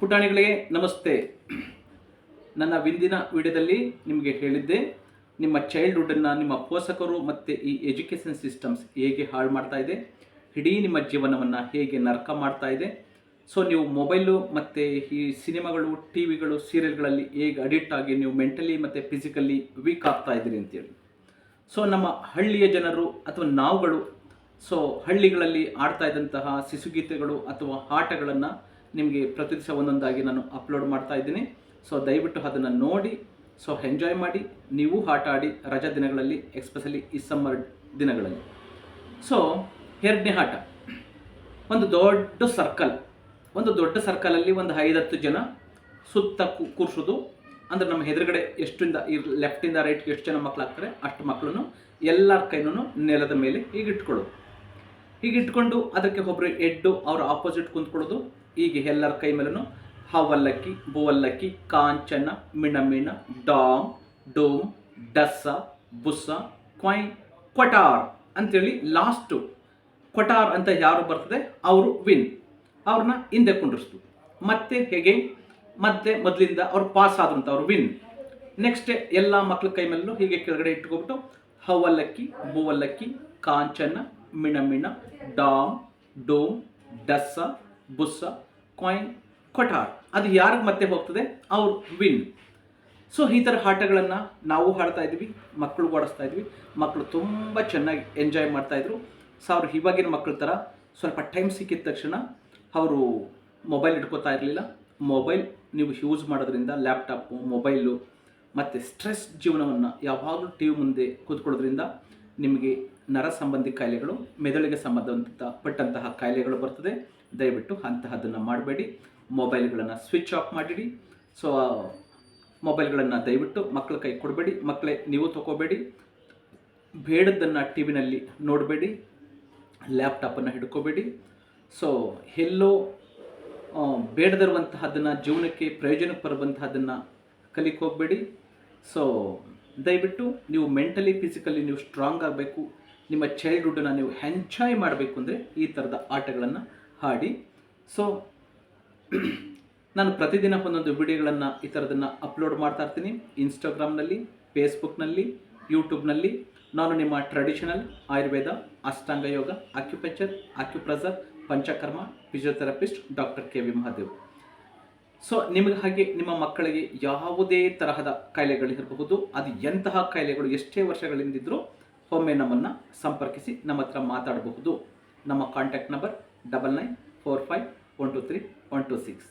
ಪುಟಾಣಿಗಳಿಗೆ ನಮಸ್ತೆ. ನನ್ನ ವಿಂದಿನ ವಿಡಿಯೋದಲ್ಲಿ ನಿಮಗೆ ಹೇಳಿದ್ದೆ, ನಿಮ್ಮ ಚೈಲ್ಡ್ಹುಡ್ಡನ್ನು ನಿಮ್ಮ ಪೋಷಕರು ಮತ್ತು ಈ ಎಜುಕೇಷನ್ ಸಿಸ್ಟಮ್ಸ್ ಹೇಗೆ ಹಾಳು ಮಾಡ್ತಾ ಇದೆ, ಇಡೀ ನಿಮ್ಮ ಜೀವನವನ್ನು ಹೇಗೆ ನರಕ ಮಾಡ್ತಾ ಇದೆ. ಸೊ ನೀವು ಮೊಬೈಲು ಮತ್ತು ಈ ಸಿನಿಮಾಗಳು ಟಿ ವಿಗಳು ಸೀರಿಯಲ್ಗಳಲ್ಲಿ ಹೇಗೆ ಅಡಿಕ್ಟ್ ಆಗಿ ನೀವು ಮೆಂಟಲಿ ಮತ್ತು ಫಿಸಿಕಲಿ ವೀಕ್ ಆಗ್ತಾ ಇದ್ದೀರಿ ಅಂತೇಳಿ. ಸೊ ನಮ್ಮ ಹಳ್ಳಿಯ ಜನರು ಅಥವಾ ನಾವುಗಳು ಸೊ ಹಳ್ಳಿಗಳಲ್ಲಿ ಆಡ್ತಾ ಇದ್ದಂತಹ ಸಿಸುಗೀತೆಗಳು ಅಥವಾ ಆಟಗಳನ್ನು ನಿಮಗೆ ಪ್ರತಿ ಒಂದೊಂದಾಗಿ ನಾನು ಅಪ್ಲೋಡ್ ಮಾಡ್ತಾ ಇದ್ದೀನಿ. ಸೊ ದಯವಿಟ್ಟು ಅದನ್ನು ನೋಡಿ. ಸೊ ಎಂಜಾಯ್ ಮಾಡಿ. ನೀವು ಆಟ ಆಡಿ ರಜಾ ದಿನಗಳಲ್ಲಿ ಎಕ್ಸ್ಪೆಷಲಿ ಈ ಸಮ್ಮರ್ ದಿನಗಳಲ್ಲಿ. ಸೊ ಎರಡನೇ ಆಟ. ಒಂದು ದೊಡ್ಡ ಸರ್ಕಲ್ ಒಂದು ದೊಡ್ಡ ಸರ್ಕಲಲ್ಲಿ ಒಂದು ಐದತ್ತು ಜನ ಸುತ್ತ ಕೂರಿಸೋದು. ಅಂದರೆ ನಮ್ಮ ಎದುರುಗಡೆ ಎಷ್ಟಿಂದ ಈ ಲೆಫ್ಟಿಂದ ರೈಟ್ಗೆ ಎಷ್ಟು ಜನ ಮಕ್ಕಳು ಆಗ್ತಾರೆ ಅಷ್ಟು ಮಕ್ಕಳನ್ನು ಎಲ್ಲರ ಕೈನೂ ನೆಲದ ಮೇಲೆ ಹೀಗೆ ಇಟ್ಕೊಳ್ಳೋದು ಹೀಗೆ ಇಟ್ಕೊಂಡು ಅದಕ್ಕೆ ಒಬ್ಬರು ಎಡ್ಡು, ಅವ್ರ ಆಪೋಸಿಟ್ ಕುಂತ್ಕೊಳ್ಳೋದು. ಹೀಗೆ ಎಲ್ಲರ ಕೈ ಮೇಲೂ ಹವಲ್ಲಕ್ಕಿ ಬುವಲ್ಲಕ್ಕಿ ಕಾಂಚನ, ಮಿಣಮಿಣ, ಡಾಮ್, ಡೋಮ್, ಡಸ್ಸ, ಬುಸ್ಸ ಕ್ವೈ ಕೊಟಾರ್ ಅಂತೇಳಿ ಲಾಸ್ಟು ಕೊಟಾರ್ ಅಂತ ಯಾರು ಬರ್ತದೆ? ಅವರು ವಿನ್. ಅವ್ರನ್ನ ಹಿಂದೆ ಕುಂಡಿಸ್ತು ಮತ್ತೆ ಹೇಗೆ? ಮತ್ತೆ ಮೊದಲಿಂದ ಅವ್ರು ಪಾಸ್ ಆದ್ರಂತ ಅವರು ವಿನ್. ನೆಕ್ಸ್ಟ್ ಎಲ್ಲ ಮಕ್ಕಳ ಕೈ ಮೇಲೂ ಹೀಗೆ ಕೆಳಗಡೆ ಇಟ್ಕೊಬಿಟ್ಟು ಹವಲ್ಲಕ್ಕಿ ಬುವಲ್ಲಕ್ಕಿ ಕಾಂಚನ, ಮಿಣಮಿಣ, ಡಾಮ್, ಡೋಮ್, ಡಸ್ಸ ಬುಸ್ಸ ಕಾಯಿನ್ ಕೊಠಾರ್. ಅದು ಯಾರಿಗೆ ಮತ್ತೆ ಹೋಗ್ತದೆ? ಅವ್ರು ವಿನ್ ಸೊ ಈ ಥರ ಆಟಗಳನ್ನು ನಾವು ಆಡ್ತಾ ಇದ್ವಿ ಮಕ್ಕಳು ಓಡಿಸ್ತಾ ಇದ್ವಿ. ಮಕ್ಕಳು ತುಂಬ ಚೆನ್ನಾಗಿ ಎಂಜಾಯ್ ಮಾಡ್ತಾಯಿದ್ರು ಸೊ ಅವ್ರು ಇವಾಗಿನ ಮಕ್ಕಳ ಥರ ಸ್ವಲ್ಪ ಟೈಮ್ ಸಿಕ್ಕಿದ ತಕ್ಷಣ ಅವರು ಮೊಬೈಲ್ ಇಟ್ಕೋತಾ ಇರಲಿಲ್ಲ. ಮೊಬೈಲ್ ನೀವು ಯೂಸ್ ಮಾಡೋದ್ರಿಂದ ಲ್ಯಾಪ್ಟಾಪು ಮೊಬೈಲು ಮತ್ತು ಸ್ಟ್ರೆಸ್ ಜೀವನವನ್ನು ಯಾವಾಗಲೂ ಟಿ ವಿ ಮುಂದೆ ಕೂತ್ಕೊಳ್ಳೋದ್ರಿಂದ ನಿಮಗೆ ನರ ಸಂಬಂಧಿ ಕಾಯಿಲೆಗಳು, ಮೆದುಳಿಗೆ ಸಂಬಂಧಪಟ್ಟಂತಹ ಕಾಯಿಲೆಗಳು ಬರ್ತದೆ. ದಯವಿಟ್ಟು ಅಂತಹದ್ದನ್ನು ಮಾಡಬೇಡಿ. ಮೊಬೈಲ್ಗಳನ್ನು ಸ್ವಿಚ್ ಆಫ್ ಮಾಡಿಡಿ. ಸೊ ಮೊಬೈಲ್ಗಳನ್ನು ದಯವಿಟ್ಟು ಮಕ್ಕಳ ಕೈ ಕೊಡಬೇಡಿ. ಮಕ್ಕಳೇ ನೀವು ತಗೋಬೇಡಿ ಬೇಡದ್ದನ್ನು ಟಿ ವಿನಲ್ಲಿ ನೋಡಬೇಡಿ. ಲ್ಯಾಪ್ಟಾಪನ್ನು ಹಿಡ್ಕೋಬೇಡಿ. ಸೊ ಎಲ್ಲೋ ಬೇಡದಿರುವಂತಹದ್ದನ್ನು ಜೀವನಕ್ಕೆ ಪ್ರಯೋಜನಕ್ಕೆ ಬರುವಂತಹದ್ದನ್ನು ಕಲಿಕ್ಕೆ ಹೋಗಬೇಡಿ. ಸೊ ದಯವಿಟ್ಟು ನೀವು ಮೆಂಟಲಿ, ಫಿಸಿಕಲಿ ನೀವು ಸ್ಟ್ರಾಂಗ್ ಆಗಬೇಕು. ನಿಮ್ಮ ಚೈಲ್ಡ್ಹುಡ್ಡನ್ನು ನೀವು ಎಂಜಾಯ್ ಮಾಡಬೇಕು ಅಂದರೆ ಈ ಥರದ ಆಟಗಳನ್ನು ಆಡಿ ಸೊ ನಾನು ಪ್ರತಿದಿನ ಒಂದೊಂದು ವಿಡಿಯೋಗಳನ್ನು ಈ ಥರದನ್ನು ಅಪ್ಲೋಡ್ ಮಾಡ್ತಾ ಇರ್ತೀನಿ. ಇನ್ಸ್ಟಾಗ್ರಾಮ್ನಲ್ಲಿ ಫೇಸ್ಬುಕ್ನಲ್ಲಿ ಯೂಟ್ಯೂಬ್ನಲ್ಲಿ ನಾನು ನಿಮ್ಮ traditional Ayurveda Ashtanga yoga acupuncture acupressure Panchakarma physiotherapist doctor K V Mahadev so ನಿಮಗೆ ಹಾಗೆ ನಿಮ್ಮ ಮಕ್ಕಳಿಗೆ ಯಾವುದೇ ತರಹದ ಕಾಯಿಲೆಗಳಿರಬಹುದು. ಅದು ಎಂತಹ ಕಾಯಿಲೆಗಳು, ಎಷ್ಟೇ ವರ್ಷಗಳಿಂದಿದ್ದರೂ ಒಮ್ಮೆ ನಮ್ಮನ್ನು ಸಂಪರ್ಕಿಸಿ, ನಮ್ಮ ಹತ್ರ ಮಾತಾಡಬಹುದು. ನಮ್ಮ contact number double nine four five one two three one two six